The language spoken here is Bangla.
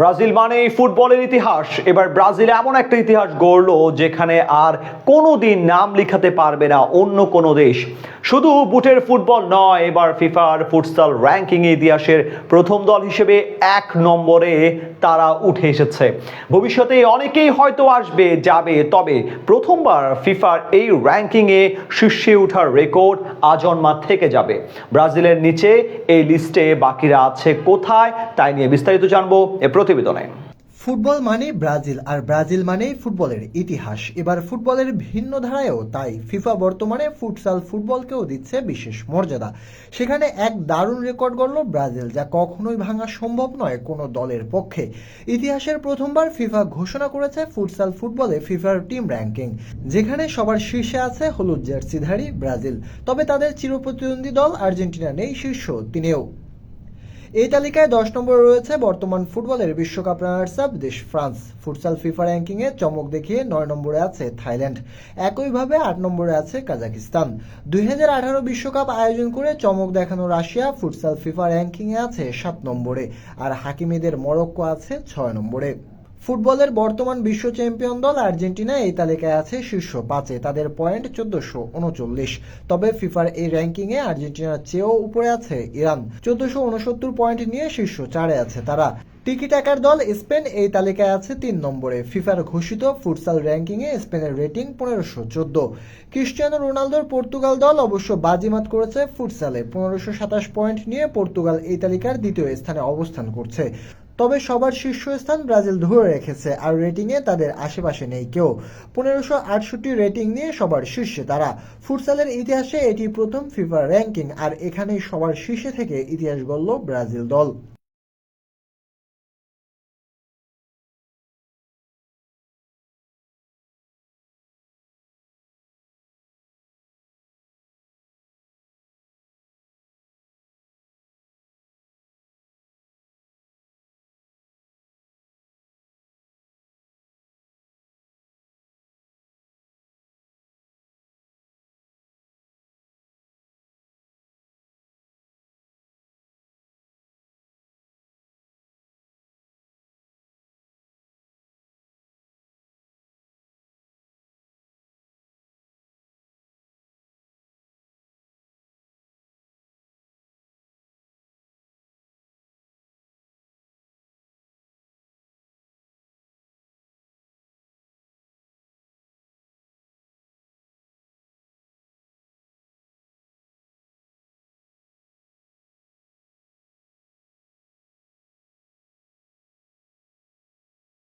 ব্রাজিল মানেই ফুটবলের ইতিহাস। এবার ব্রাজিল এমন একটা ইতিহাস গড়লো যেখানে আর কোনোদিন নাম লিখাতে পারবে না অন্য কোনো দেশ। শুধু বুটের ফুটবল নয়, এবার ফিফার ফুটসাল র্যাঙ্কিং ইতিহাসের প্রথম দল হিসেবে এক নম্বরে তারা উঠে এসেছে। ভবিষ্যতে অনেকেই হয়তো আসবে, যাবে, তবে প্রথমবার ফিফার এই র্যাঙ্কিংয়ে শীর্ষে ওঠার রেকর্ড আজন্মা থেকে যাবে। ব্রাজিলের নিচে এই লিস্টে বাকিরা আছে কোথায়, তাই নিয়ে বিস্তারিত জানব। এ প্রতিবেদনে ফুটবল মানে ব্রাজিল, আর ব্রাজিল মানেই ফুটবলের ইতিহাস। এবার ফুটবলের ভিন্ন ধারায়ও, তাই ফিফা বর্তমানে ফুটসাল ফুটবলকেও দিচ্ছে বিশেষ মর্যাদা। সেখানে এক দারুণ রেকর্ড গড়ল ব্রাজিল, যা কখনোই ভাঙা সম্ভব নয় কোনো দলের পক্ষে। ইতিহাসের প্রথমবার ফিফা ঘোষণা করেছে ফুটসাল ফুটবলে ফিফার টিম র্যাঙ্কিং, যেখানে সবার শীর্ষে আছে হলুদ জার্সিধারী ব্রাজিল। তবে তাদের চিরপ্রতিদ্বন্দ্বী দল আর্জেন্টিনা নেই শীর্ষ, তিনিও। এই তালিকায় দশ নম্বরে রয়েছে বর্তমান ফুটবলের বিশ্বকাপ রানার্স আপ দেশ ফ্রান্স। ফুটসাল ফিফা র্যাঙ্কিংয়ে চমক দেখিয়ে নয় নম্বরে আছে থাইল্যান্ড। একইভাবে আট নম্বরে আছে কাজাকিস্তান দুই বিশ্বকাপ আয়োজন করে চমক দেখানো রাশিয়া ফুটসাল ফিফা র্যাঙ্কিংয়ে আছে সাত নম্বরে। আর হাকিমিদের মরক্কো আছে ছয় নম্বরে। ফুটবলের বর্তমান বিশ্ব চ্যাম্পিয়ন দল আর্জেন্টিনা এই তালিকায় আছে শীর্ষ পাঁচে, তাদের পয়েন্ট চোদ্দশো উনচল্লিশ। তবে ফিফার এই র্যাঙ্কিংয়ে আর্জেন্টিনার চেয়েও উপরে আছে ইরান। চোদ্দশো উনসত্তর পয়েন্ট নিয়ে শীর্ষ চারে আছে তারা। টিকি টাকার দল স্পেন এই তালিকায় আছে তিন নম্বরে। ফিফার ঘোষিত ফুটসাল র্যাঙ্কিংয়ে স্পেনের রেটিং পনেরোশো চোদ্দ। ক্রিস্টিয়ানো রোনালদোর পর্তুগাল দল অবশ্য বাজিমাত করেছে ফুটসালে। পনেরোশো সাতাশ পয়েন্ট নিয়ে পর্তুগাল এই তালিকার দ্বিতীয় স্থানে অবস্থান করছে। তবে সবার শীর্ষস্থান ব্রাজিল ধরে রেখেছে আর রেটিংয়ে তাদের আশেপাশে নেই কেউ। পনেরোশো আটষট্টি রেটিং নিয়ে সবার শীর্ষে তারা। ফুটসালের ইতিহাসে এটি প্রথম ফিফার র্যাঙ্কিং আর এখানেই সবার শীর্ষে থেকে ইতিহাস গড়ল ব্রাজিল দল।